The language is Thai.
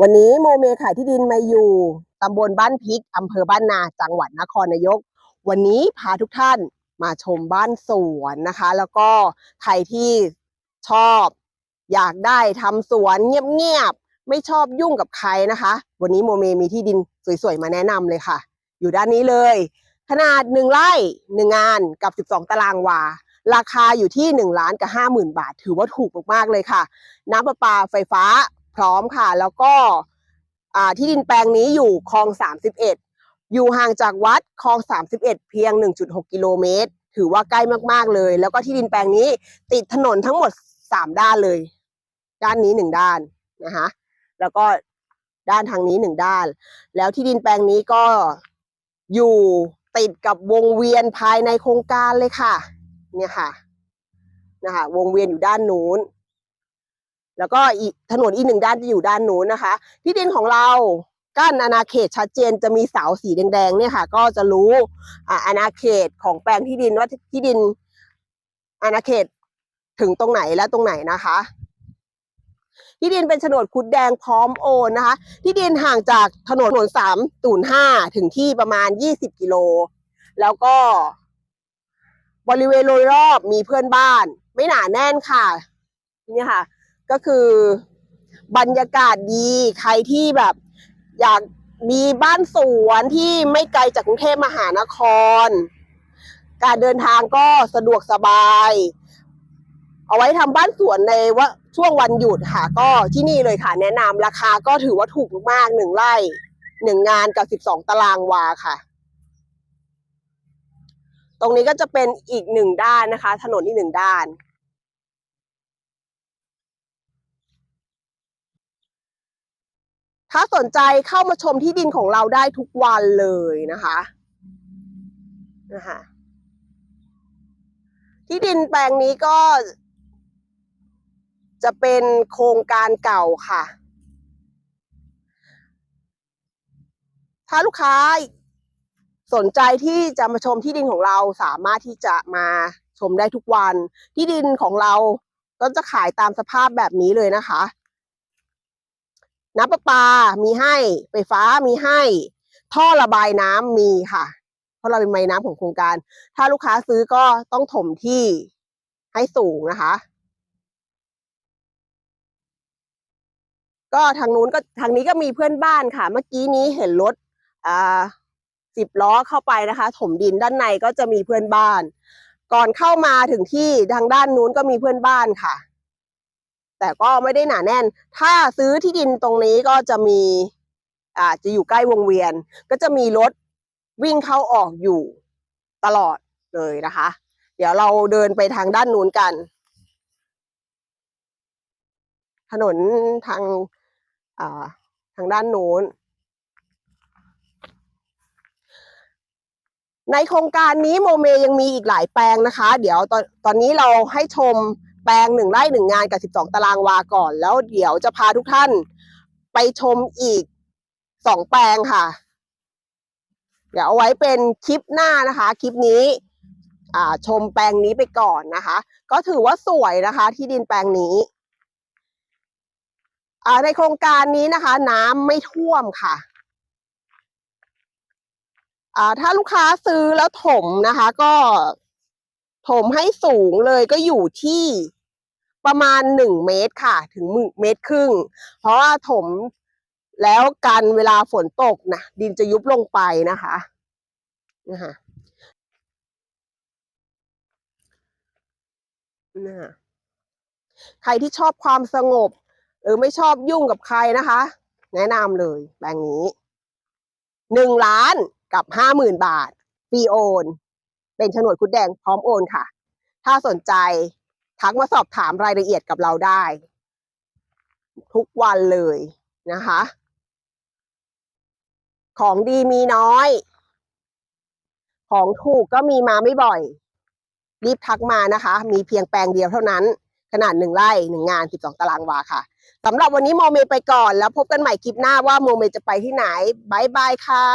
วันนี้โมเมขายที่ดินมาอยู่ตำบลบ้านพริกอำเภอบ้านนาจังหวัดนครนายก วันนี้พาทุกท่านมาชมบ้านสวนนะคะ แล้วก็ใครที่ชอบอยากได้ทำสวนเงียบๆไม่ชอบยุ่งกับใครนะคะ วันนี้โมเมมีที่ดินสวยๆมาแนะนำเลยค่ะ อยู่ด้านนี้เลย ขนาดหนึ่งไร่หนึ่งงานกับ 12 ตารางวาราคาอยู่ที่1ล้านกับ50,000 บาท ถือว่าถูกมากๆเลยค่ะ น้ำประปาไฟฟ้า พร้อมค่ะ แล้วก็ที่ดินแปลงนี้อยู่คลอง 31 อยู่ห่างจากวัดคลอง 31 เพียง 1.6 กิโลเมตร ถือว่าใกล้มากๆเลย แล้วก็ที่ดินแปลงนี้ติดถนนทั้งหมด 3 ด้านเลย ด้านนี้ 1 ด้านนะคะแล้วก็ด้านทางนี้ 1 ด้าน แล้วที่ดินแปลงนี้ก็อยู่ติดกับวงเวียนภายในโครงการเลยค่ะ เนี่ยค่ะนะคะวงเวียนอยู่ด้านนู้น แล้วก็อีถนนอีกหนึ่งด้านจะอยู่ด้านนู้นนะคะ ที่ดินของเรากั้นอาณาเขตชัดเจนจะมีเสาสีแดงๆเนี่ยค่ะ ก็จะรู้อาณาเขตของแปลงที่ดินว่าที่ดินอาณาเขตถึงตรงไหนและตรงไหนนะคะ ที่ดินเป็นโฉนดคุดแดงพร้อมโอนนะคะ ที่ดินห่างจากถนนถนนสามศูนย์ห้าถึงที่ประมาณยี่สิบกิโล แล้วก็ บริเวณโดยรอบมีเพื่อนบ้าน ไม่หนาแน่นค่ะนี่ค่ะ ก็คือบรรยากาศดี ใครที่แบบอยากมีบ้านสวนที่ไม่ไกลจากกรุงเทพมหานคร การเดินทางก็สะดวกสบาย เอาไว้ทำบ้านสวนในว่าช่วงวันหยุดค่ะ ก็ที่นี่เลยค่ะ แนะนำราคาก็ถือว่าถูกมากหนึ่งไร่หนึ่งงานกับสิบสองตารางวาค่ะ ตรงนี้ก็จะเป็นอีกหนึ่งด้านนะคะ ถนนอีกหนึ่งด้าน ถ้าสนใจเข้ามาชมที่ดินของเราได้ทุกวันเลยนะคะนะคะที่ดินแปลงนี้ก็ จะเป็นโครงการเก่าค่ะ ถ้าลูกค้าสนใจที่จะมาชมที่ดินของเราสามารถที่จะมาชมได้ทุกวัน ที่ดินของเราก็จะขายตามสภาพแบบนี้เลยนะคะ น้ำประปา มีให้ ไฟฟ้ามีให้ ท่อระบายน้ำมีค่ะท่อระบายน้ำของโครงการ ถ้าลูกค้าซื้อก็ต้องถมที่ให้สูงนะคะ ก็ทางนู้นก็ทางนี้ก็มีเพื่อนบ้านค่ะ เมื่อกี้นี้เห็นรถอ่าสิบล้อเข้าไปนะคะ ถมดินด้านในก็จะมีเพื่อนบ้าน ก่อนเข้ามาถึงที่ทางด้านนู้นก็มีเพื่อนบ้านค่ะ แต่ก็ไม่ได้หนาแน่น ถ้าซื้อที่ดินตรงนี้ก็จะมีอาจะอยู่ใกล้วงเวียน ก็จะมีรถวิ่งเข้าออกอยู่ตลอดเลยนะคะ เดี๋ยวเราเดินไปทางด้านนู้นกัน ถนนทางาทางด้านนู้น ในโครงการนี้โมเมยังมีอีกหลายแปลงนะคะ เดี๋ยวตอนตอนนี้เราให้ชม แปลงหนึ่งไร่หนึ่งงานกับสิบสองตารางวาก่อน แล้วเดี๋ยวจะพาทุกท่านไปชมอีกสองแปลงค่ะ เดี๋ยวเอาไว้เป็นคลิปหน้านะคะ คลิปนี้ชมแปลงนี้ไปก่อนนะคะ ก็ถือว่าสวยนะคะ ที่ดินแปลงนี้ในโครงการนี้นะคะ น้ำไม่ท่วมค่ะถ้าลูกค้าซื้อแล้วถมนะคะ ก็ถมให้สูงเลยก็อยู่ที่ ประมาณหนึ่งเมตรค่ะ ถึงเมตรครึ่ง เพราะว่าถมแล้วกันเวลาฝนตกนะดินจะยุบลงไปนะคะนะคะนะใครที่ชอบความสงบ หรือไม่ชอบยุ่งกับใครนะคะ แนะนำเลยแปลงนี้หนึ่งล้านกับห้าหมื่นบาทฟรีโอน เป็นโฉนดคุดแดงพร้อมโอนค่ะ ถ้าสนใจ ทักมาสอบถามรายละเอียดกับเราได้ ทุกวันเลยนะคะ ของดีมีน้อย ของถูกก็มีมาไม่บ่อย รีบทักมานะคะ มีเพียงแปลงเดียวเท่านั้น ขนาดหนึ่งไร่หนึ่งงานสิบสองตารางวาค่ะสำหรับวันนี้โมเมไปก่อน แล้วพบกันใหม่คลิปหน้าว่าโมเมจะไปที่ไหนบายบายค่ะ